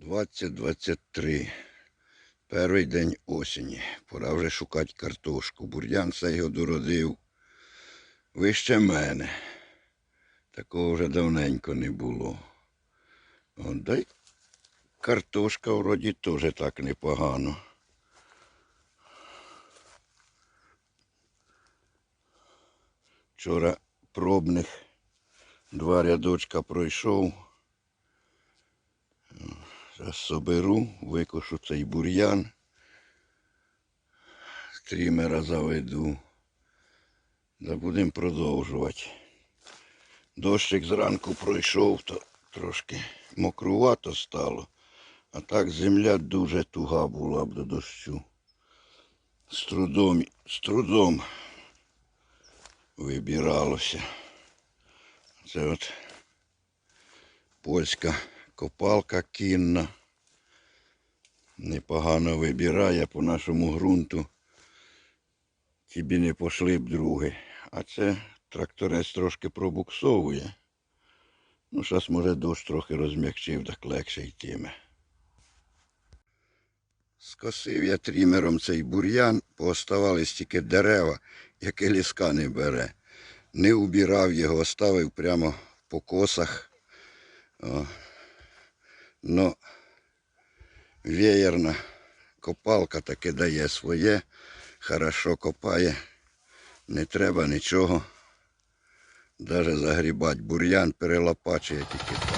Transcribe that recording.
2023. Перший день осені. Пора вже шукати картошку. Бур'ян це його дородив. Вище мене. Такого вже давненько не було. От, да картошка вроді теж так непогано. Вчора пробних два рядочка пройшов. Зараз соберу, викошу цей бур'ян. Стрімера заведу. Да будемо продовжувати. Дощик зранку пройшов, то трошки мокрувато стало. А так земля дуже туга була б до дощу. З трудом, з трудом вибиралося. Це от польська копалка кінна. Непогано вибирає по нашому ґрунту. Тобі не пошли б друге. А це тракторець трошки пробуксовує. Ну, зараз, може, дощ трохи розм'якчив, так легше йтиме. Скосив я трімером цей бур'ян, пооставались тільки дерева, яке ліска не бере. Не убирав його, оставив прямо по косах. О. Но веєрна копалка таки дає своє, хорошо копає, не треба нічого. Даже загрібати бур'ян перелопачує тільки.